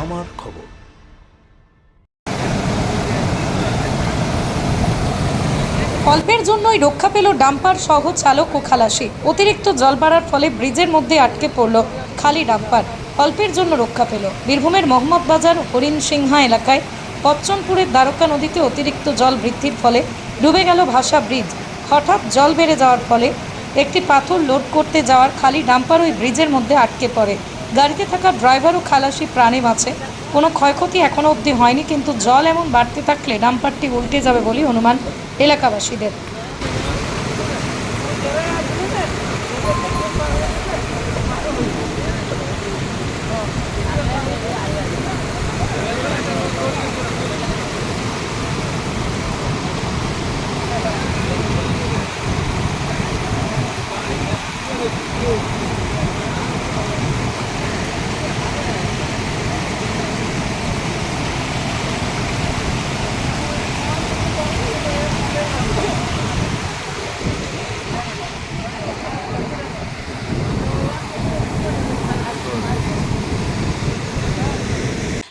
আমার খবর। অল্পের জন্যই রক্ষা পেল ডাম্পার সহ চালক ও খালাসি। অতিরিক্ত জল বাড়ার ফলে ব্রিজের মধ্যে আটকে পড়ল খালি ডাম্পার। অল্পের জন্য রক্ষা পেল। বীরভূমের মোহাম্মদ বাজার হরিণ সিংহা এলাকায় পচ্চনপুরের দ্বারকা নদীতে অতিরিক্ত জল বৃদ্ধির ফলে ডুবে গেল ভাষা ব্রিজ। হঠাৎ জল বেড়ে যাওয়ার ফলে একটি পাথর লোড করতে যাওয়ার খালি ডাম্পার ওই ব্রিজের মধ্যে আটকে পড়ে। গাড়িতে থাকা ড্রাইভার ও খালাসি প্রাণে বাঁচে। কোনো ক্ষয়ক্ষতি এখনও অবধি হয়নি, কিন্তু জল এমন বাড়তে থাকলে ডাম্পারটি উল্টে যাবে বলে অনুমান এলাকাবাসীদের।